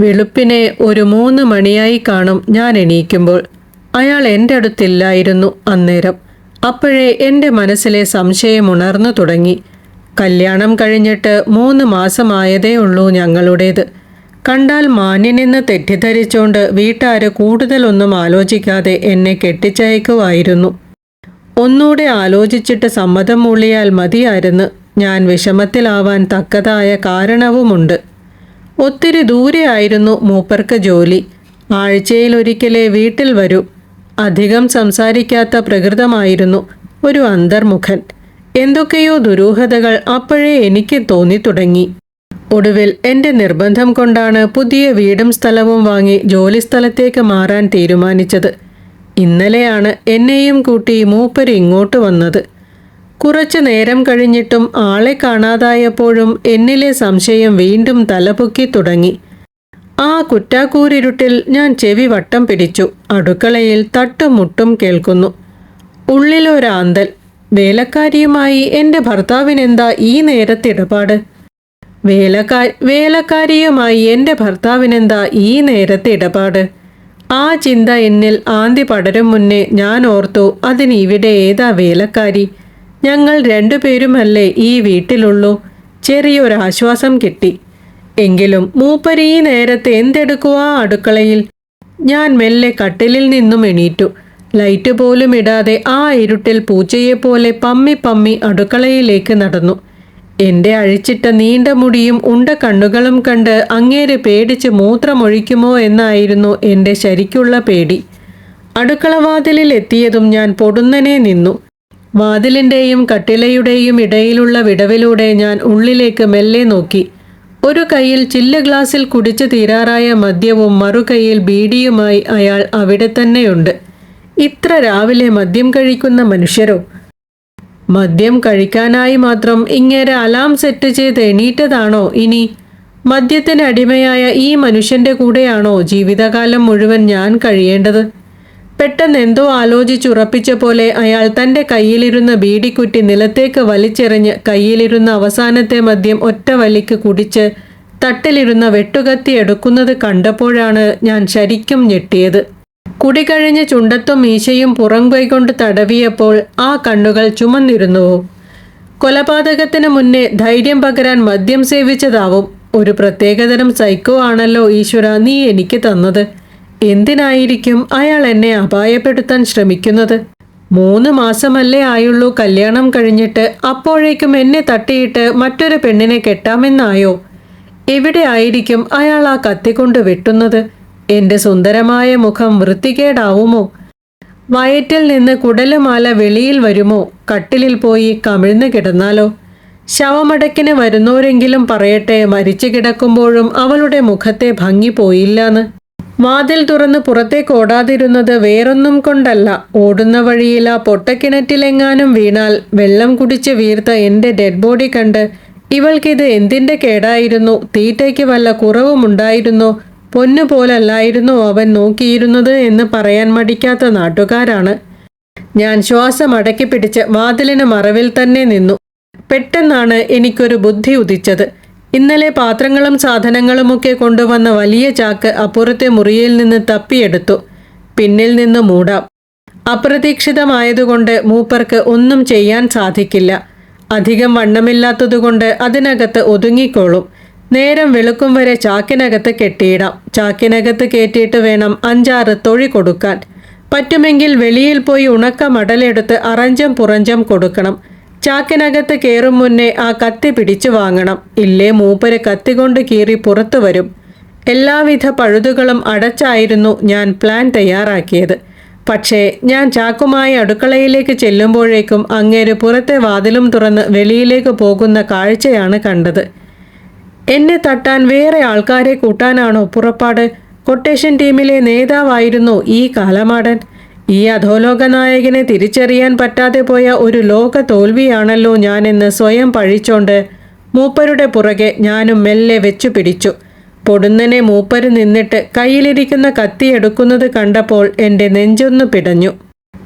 വെളുപ്പിനെ ഒരു മൂന്ന് മണിയായി കാണും ഞാൻ എണീക്കുമ്പോൾ. അയാൾ എന്റെ അടുത്തില്ലായിരുന്നു അന്നേരം. അപ്പോഴേ എന്റെ മനസ്സിലെ സംശയം ഉണർന്നു തുടങ്ങി. കല്യാണം കഴിഞ്ഞിട്ട് മൂന്ന് മാസമായതേ ഉള്ളൂ ഞങ്ങളുടേത്. കണ്ടാൽ മാന്യനെന്ന് തെറ്റിദ്ധരിച്ചുകൊണ്ട് വീട്ടുകാർ കൂടുതലൊന്നും ആലോചിക്കാതെ എന്നെ കെട്ടിച്ചയക്കുമായിരുന്നു ഒന്നൂടെ ആലോചിച്ചിട്ട് സമ്മതം മൂളിയാൽ മതിയായിരുന്നു. ഞാൻ വിഷമത്തിലാവാൻ തക്കതായ കാരണവുമുണ്ട്. ഒത്തിരി ദൂരെയായിരുന്നു മൂപ്പർക്ക് ജോലി. ആഴ്ചയിൽ ഒരിക്കലേ വീട്ടിൽ വരൂ. അധികം സംസാരിക്കാത്ത പ്രകൃതമായിരുന്നു ഒരു അന്തർമുഖൻ. എന്തൊക്കെയോ ദുരൂഹതകൾ അപ്പോഴേ എനിക്ക് തോന്നി തുടങ്ങി ഒടുവിൽ എന്റെ നിർബന്ധം കൊണ്ടാണ് പുതിയ വീടും സ്ഥലവും വാങ്ങി ജോലിസ്ഥലത്തേക്ക് മാറാൻ തീരുമാനിച്ചത്. ഇന്നലെയാണ് എന്നെയും കൂട്ടി മൂപ്പര് ഇങ്ങോട്ട് വന്നത്. കുറച്ചു നേരം കഴിഞ്ഞിട്ടും ആളെ കാണാതായപ്പോഴും എന്നിലെ സംശയം വീണ്ടും തലപൊക്കി തുടങ്ങി. ആ കുറ്റാക്കൂരിരുട്ടിൽ ഞാൻ ചെവി വട്ടം പിടിച്ചു. അടുക്കളയിൽ തട്ടും മുട്ടും കേൾക്കുന്നു. ഉള്ളിലൊരാന്തൽ. വേലക്കാരിയുമായി എന്റെ ഭർത്താവിനെന്താ ഈ നേരത്തിടപാട്? വേലക്കാ വേലക്കാരിയുമായി എന്റെ ഭർത്താവിനെന്താ ഈ നേരത്തെ ഇടപാട് ആ ചിന്ത എന്നിൽ ആന്തി പടരും മുന്നേ ഞാൻ ഓർത്തു അതിന് ഇവിടെ ഏതാ വേലക്കാരി? ഞങ്ങൾ രണ്ടുപേരുമല്ലേ ഈ വീട്ടിലുള്ളൂ. ചെറിയൊരാശ്വാസം കിട്ടി. എങ്കിലും മൂപ്പര് ഈ നേരത്തെ എന്തെടുക്കുവാ അടുക്കളയിൽ? ഞാൻ മെല്ലെ കട്ടിലിൽ നിന്നും എണീറ്റു. ലൈറ്റ് പോലും ഇടാതെ ആ ഇരുട്ടിൽ പൂച്ചയെപ്പോലെ പമ്മി പമ്മി അടുക്കളയിലേക്ക് നടന്നു. എന്റെ അഴിച്ചിട്ട നീണ്ട മുടിയും ഉണ്ട കണ്ണുകളും കണ്ട് അങ്ങേര് പേടിച്ച് മൂത്രമൊഴിക്കുമോ എന്നായിരുന്നു എന്റെ ശരിക്കുള്ള പേടി. അടുക്കളവാതിലിൽ എത്തിയതും ഞാൻ പൊടുന്നനെ നിന്നു. വാതിലിന്റെയും കട്ടിലയുടെയും ഇടയിലുള്ള വിടവിലൂടെ ഞാൻ ഉള്ളിലേക്ക് മെല്ലെ നോക്കി. ഒരു കൈയിൽ ചില്ല് ഗ്ലാസിൽ കുടിച്ചു തീരാറായ മദ്യവും മറുകൈയിൽ ബീഡിയുമായി അയാൾ അവിടെ തന്നെയുണ്ട് ഇത്ര രാവിലെ മദ്യം കഴിക്കുന്ന മനുഷ്യരോ? മദ്യം കഴിക്കാനായി മാത്രം ഇങ്ങേരെ അലാം സെറ്റ് ചെയ്ത് എണീറ്റതാണോ ഇനി? മദ്യത്തിന് അടിമയായ ഈ മനുഷ്യന്റെ കൂടെയാണോ ജീവിതകാലം മുഴുവൻ ഞാൻ കഴിയേണ്ടത്? പെട്ടെന്ന് എന്തോ ആലോചിച്ചുറപ്പിച്ച പോലെ അയാൾ തന്റെ കയ്യിലിരുന്ന ബീഡിക്കുറ്റി നിലത്തേക്ക് വലിച്ചെറിഞ്ഞ് കയ്യിലിരുന്ന അവസാനത്തെ മദ്യം ഒറ്റ വലിക്ക് കുടിച്ച് തട്ടിലിരുന്ന വെട്ടുകത്തി എടുക്കുന്നത് കണ്ടപ്പോഴാണ് ഞാൻ ശരിക്കും ഞെട്ടിയത്. കുടി കഴിഞ്ഞ് ചുണ്ടത്തും മീശയും പുറം കൈകൊണ്ട് തടവിയപ്പോൾ ആ കണ്ണുകൾ ചുമന്നിരുന്നുവോ കൊലപാതകത്തിന് മുന്നേ ധൈര്യം പകരാൻ മദ്യം സേവിച്ചതാവും. ഒരു പ്രത്യേകതരം സൈക്കോ ആണല്ലോ ഈശ്വര നീ എനിക്ക് തന്നത്. എന്തിനായിരിക്കും അയാൾ എന്നെ അപായപ്പെടുത്താൻ ശ്രമിക്കുന്നത്? മൂന്ന് മാസമല്ലേ ആയുള്ളൂ കല്യാണം കഴിഞ്ഞിട്ട് അപ്പോഴേക്കും എന്നെ തട്ടിയിട്ട് മറ്റൊരു പെണ്ണിനെ കെട്ടാമെന്നായോ? എവിടെ ആയിരിക്കും അയാൾ ആ കത്തിക്കൊണ്ട് വെട്ടുന്നത്? എന്റെ സുന്ദരമായ മുഖം വൃത്തികേടാവുമോ? വയറ്റിൽ നിന്ന് കുടലുമാല വെളിയിൽ വരുമോ? കട്ടിലിൽ പോയി കമിഴ്ന്നു കിടന്നാലോ? ശവമടക്കിന് വരുന്നവരെങ്കിലും പറയട്ടെ മരിച്ചു കിടക്കുമ്പോഴും അവളുടെ മുഖത്തെ ഭംഗി പോയില്ലാന്ന്. വാതിൽ തുറന്ന് പുറത്തേക്ക് ഓടാതിരുന്നത് വേറൊന്നും കൊണ്ടല്ല. ഓടുന്ന വഴിയിൽ ആ പൊട്ടക്കിണറ്റിലെങ്ങാനും വീണാൽ വെള്ളം കുടിച്ച് വീർത്ത എന്റെ ഡെഡ് ബോഡി കണ്ട് ഇവൾക്കിത് എന്തിന്റെ കേടായിരുന്നു? തീറ്റയ്ക്ക് വല്ല കുറവുമുണ്ടായിരുന്നോ പൊന്നു പോലല്ലായിരുന്നു അവൻ നോക്കിയിരുന്നത് എന്ന് പറയാൻ മടിക്കാത്ത നാട്ടുകാരാണ്. ഞാൻ ശ്വാസം അടക്കിപ്പിടിച്ച് വാതിലിന് മറവിൽ തന്നെ നിന്നു. പെട്ടെന്നാണ് എനിക്കൊരു ബുദ്ധി ഉദിച്ചത്. ഇന്നലെ പാത്രങ്ങളും സാധനങ്ങളുമൊക്കെ കൊണ്ടുവന്ന വലിയ ചാക്ക് അപ്പുറത്തെ മുറിയിൽ നിന്ന് തപ്പിയെടുത്തു. പിന്നിൽ നിന്ന് മൂടാം. അപ്രതീക്ഷിതമായതുകൊണ്ട് മൂപ്പർക്ക് ഒന്നും ചെയ്യാൻ സാധിക്കില്ല. അധികം വണ്ണമില്ലാത്തതുകൊണ്ട് അതിനകത്ത് ഒതുങ്ങിക്കോളും. നേരം വെളുക്കും വരെ ചാക്കിനകത്ത് കെട്ടിയിടാം. ചാക്കിനകത്ത് കയറ്റിയിട്ട് വേണം അഞ്ചാറ് തൊഴി കൊടുക്കാൻ. പറ്റുമെങ്കിൽ വെളിയിൽ പോയി ഉണക്ക മടലെടുത്ത് അറഞ്ചം പുറഞ്ചം കൊടുക്കണം. ചാക്കിനകത്ത് കയറും മുന്നേ ആ കത്തി പിടിച്ചു വാങ്ങണം. ഇല്ലേ മൂപ്പര് കത്തി കൊണ്ട് കീറി പുറത്തു വരും. എല്ലാവിധ പഴുതുകളും അടച്ചായിരുന്നു ഞാൻ പ്ലാൻ തയ്യാറാക്കിയത്. പക്ഷേ ഞാൻ ചാക്കുമായി അടുക്കളയിലേക്ക് ചെല്ലുമ്പോഴേക്കും അങ്ങേര് പുറത്തെ വാതിലും തുറന്ന് വെളിയിലേക്ക് പോകുന്ന കാഴ്ചയാണ് കണ്ടത്. എന്നെ തട്ടാൻ വേറെ ആൾക്കാരെ കൂട്ടാനാണോ പുറപ്പാട്? കൊട്ടേഷൻ ടീമിലെ നേതാവായിരുന്നു ഈ കാലമാടൻ. ഈ അധോലോക നായകനെ തിരിച്ചറിയാൻ പറ്റാതെ പോയ ഒരു ലോക തോൽവിയാണല്ലോ ഞാനെന്ന് സ്വയം പഴിച്ചോണ്ട് മൂപ്പരുടെ പുറകെ ഞാനും മെല്ലെ വെച്ചു പിടിച്ചു. പൊടുന്നനെ മൂപ്പര് നിന്നിട്ട് കയ്യിലിരിക്കുന്ന കത്തി എടുക്കുന്നത് കണ്ടപ്പോൾ എന്റെ നെഞ്ചൊന്നു പിടഞ്ഞു.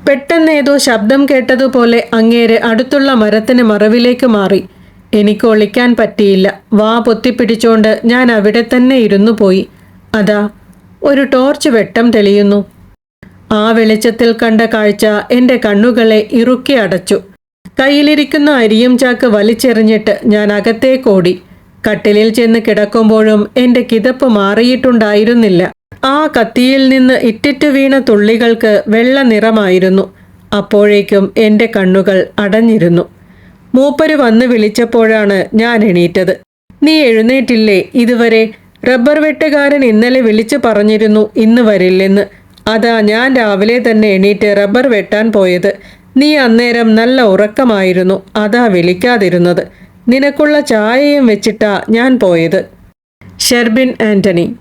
പെട്ടെന്ന് ഏതോ ശബ്ദം കേട്ടതുപോലെ അങ്ങേര് അടുത്തുള്ള മരത്തിന് മറവിലേക്ക് മാറി. എനിക്ക് ഒളിക്കാൻ പറ്റിയില്ല. വാ പൊത്തിപ്പിടിച്ചോണ്ട് ഞാൻ അവിടെ തന്നെ ഇരുന്നു പോയി. അതാ ഒരു ടോർച്ച് വെട്ടം തെളിയുന്നു. ആ വെളിച്ചത്തിൽ കണ്ട കാഴ്ച എന്റെ കണ്ണുകളെ ഇറുക്കി അടച്ചു. കയ്യിലിരിക്കുന്ന അരിയും ചാക്ക് വലിച്ചെറിഞ്ഞിട്ട് ഞാൻ അകത്തേക്കോടി കട്ടിലിൽ ചെന്ന് കിടക്കുമ്പോഴും എന്റെ കിതപ്പ് മാറിയിട്ടുണ്ടായിരുന്നില്ല. ആ കത്തിയിൽ നിന്ന് ഇറ്റിറ്റ് വീണ തുള്ളികൾക്ക് വെള്ള നിറമായിരുന്നു. അപ്പോഴേക്കും എന്റെ കണ്ണുകൾ അടഞ്ഞിരുന്നു. മൂപ്പര് വന്ന് വിളിച്ചപ്പോഴാണ് ഞാൻ എണീറ്റത്. നീ എഴുന്നേറ്റില്ലേ? ഇതുവരെ റബ്ബർ വെട്ടുകാരൻ ഇന്നലെ വിളിച്ചു പറഞ്ഞിരുന്നു ഇന്ന് വരില്ലെന്ന്. അതാ ഞാൻ രാവിലെ തന്നെ എണീറ്റ് റബ്ബർ വെട്ടാൻ പോയത്. നീ അന്നേരം നല്ല ഉറക്കമായിരുന്നു. അതാ വിളിക്കാതിരുന്നത്. നിനക്കുള്ള ചായയും വെച്ചിട്ടാ ഞാൻ പോയത്. ഷെർബിൻ ആന്റണി.